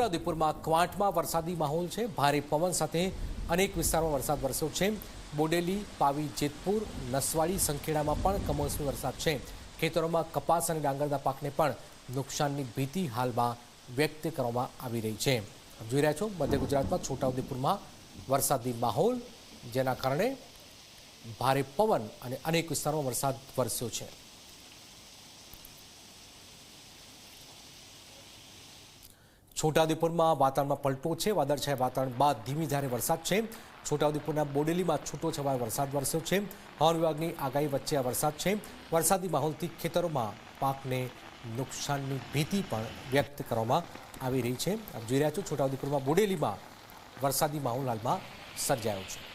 છોટાઉદેપુરમાં ક્વાંટમાં વરસાદી માહોલ છે. ભારે પવન સાથે અનેક વિસ્તારોમાં વરસાદ વરસ્યો છે. બોડેલી, પાવી, જેતપુર, નસવાડી સંખેડામાં પણ કમોસમી વરસાદ છે. ખેતરોમાં કપાસ અને ડાંગરના પાકને પણ નુકસાનની ભીતિ હાલમાં વ્યક્ત કરવામાં આવી રહી છે. જોઈ રહ્યા છો મધ્ય ગુજરાતમાં છોટાઉદેપુરમાં વરસાદી માહોલ, જેના કારણે ભારે પવન અને અનેક વિસ્તારોમાં વરસાદ વરસ્યો છે. છોટાઉદેપુરમાં વાતાવરણમાં પલટો છે. વાદળછાયા વાતાવરણ બાદ ધીમી ધારે વરસાદ છે. છોટાઉદેપુરના બોડેલીમાં છૂટો છવાયો વરસાદ વરસ્યો છે. હવામાન વિભાગની આગાહી વચ્ચે આ વરસાદ છે. વરસાદી માહોલથી ખેતરોમાં પાકને નુકસાનની ભીતિ પણ વ્યક્ત કરવામાં આવી રહી છે. આપ જોઈ રહ્યા છો, છોટાઉદેપુરમાં બોડેલીમાં વરસાદી માહોલ હાલમાં સર્જાયો છે.